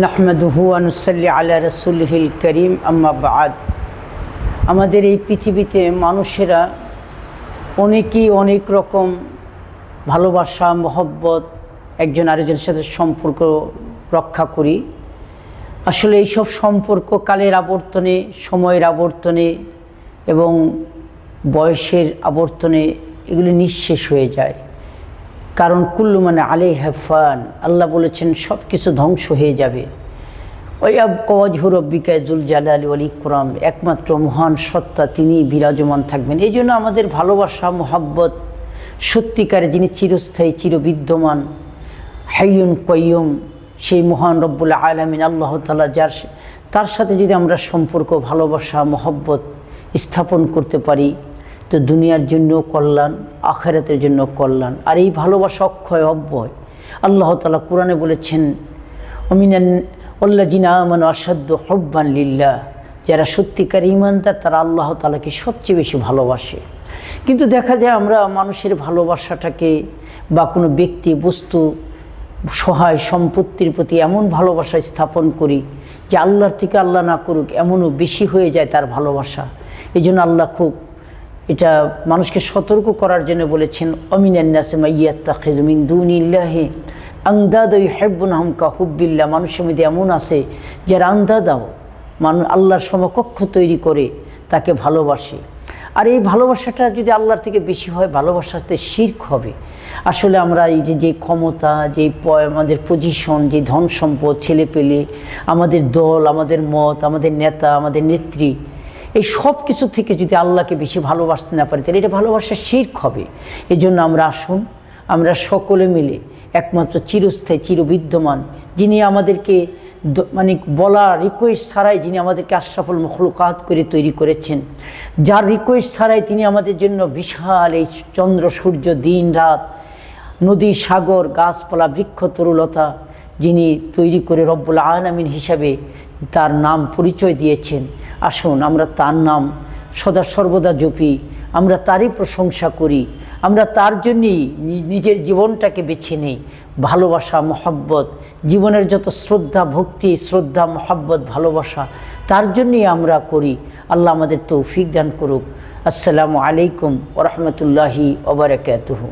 নাহমাদুহু আনুসাল্লি আলা রসুলহিল করিম, আম্মা বাদ। আমাদের এই পৃথিবীতে মানুষেরা অনেকেই অনেক রকম ভালোবাসা, মহব্বত, একজন আরেকজনের সাথে সম্পর্ক রক্ষা করি। আসলে এইসব সম্পর্ক কালের আবর্তনে, সময়ের আবর্তনে এবং বয়সের আবর্তনে এগুলি নিঃশেষ হয়ে যায়। কারণ কুল্লু মানে আলে হেফান আল্লাহ বলেছেন সব কিছু ধ্বংস হয়ে যাবে। ওই আব কওয়াজহুর রব্বিকাজুল জালাল অল ইকরাম। একমাত্র মহান সত্তা, তিনি বিরাজমান থাকবেন। এই জন্য আমাদের ভালোবাসা, মোহাব্বত, সত্যিকারে যিনি চিরস্থায়ী, চিরবিদ্যমান, হাইয়ুন কয়ুম সেই মহান রব্বুল আলমিন, আল্লাহ তালা যার তার সাথে যদি আমরা সম্পর্ক, ভালোবাসা, মহব্বত স্থাপন করতে পারি তো দুনিয়ার জন্য কল্যাণ, আখেরাতের জন্য কল্যাণ। আর এই ভালোবাসা অক্ষয়, অব্যয়। আল্লাহ তালা কোরআনে বলেছেন অমিনান অল্লাজিনা আমান অসাধ্য হব্বান লিল্লা যারা সত্যিকার ইমানদার তারা আল্লাহ তালাকে সবচেয়ে বেশি ভালোবাসে। কিন্তু দেখা যায় আমরা মানুষের ভালোবাসাটাকে বা কোনো ব্যক্তি, বস্তু, সহায় সম্পত্তির প্রতি এমন ভালোবাসা স্থাপন করি যে আল্লাহর থেকে আল্লাহ না করুক, এমনও বেশি হয়ে যায় তার ভালোবাসা। এই জন্য আল্লাহ খুব এটা মানুষকে সতর্ক করার জন্য বলেছেন অমিনান্নাসমিন দুনিল্লাহে আংদাদ হেব্বুন হামকা মানুষের মধ্যে এমন আছে, যারা আন্দাদাও মানুষ আল্লাহর সমকক্ষ তৈরি করে তাকে ভালোবাসে। আর এই ভালোবাসাটা যদি আল্লাহর থেকে বেশি হয়, ভালোবাসাতে শির্ক হবে। আসলে আমরা এই যে যে ক্ষমতা, যে আমাদের পজিশন যে ধন সম্পদ ছেলে পেলে আমাদের দল, আমাদের মত, আমাদের নেতা, আমাদের নেত্রী এই সব কিছু থেকে যদি আল্লাহকে বেশি ভালোবাসতে না পারি, তাহলে এটা ভালোবাসা শির্ক হবে। এই জন্য আমরা আসুন, আমরা সকলে মিলে একমাত্র চিরস্থায়ী, চিরবিদ্যমান, যিনি আমাদেরকে মানে বলা রিকোয়েস্ট ছাড়াই যিনি আমাদেরকে আশরাফুল মখলুকাত করে তৈরি করেছেন, যার রিকোয়েস্ট ছাড়াই তিনি আমাদের জন্য বিশাল এই চন্দ্র, সূর্য, দিন, রাত, নদী, সাগর, গাছপালা, বৃক্ষ, তরুলতা যিনি তৈরি করে রব্বুল আলামিন হিসাবে তার নাম পরিচয় দিয়েছেন। আসুন, আমরা তার নাম সদা সর্বদা জপি, আমরা তারই প্রশংসা করি, আমরা তার জন্যই নিজের জীবনটাকে বেছে নেই। ভালোবাসা, মহব্বত, জীবনের যত শ্রদ্ধা, ভক্তি, শ্রদ্ধা, মহব্বত, ভালোবাসা, তার জন্যই আমরা করি। আল্লাহ আমাদের তৌফিক দান করুক। আসসালামু আলাইকুম ওরহমতুল্লাহি ওবরাকাতুহু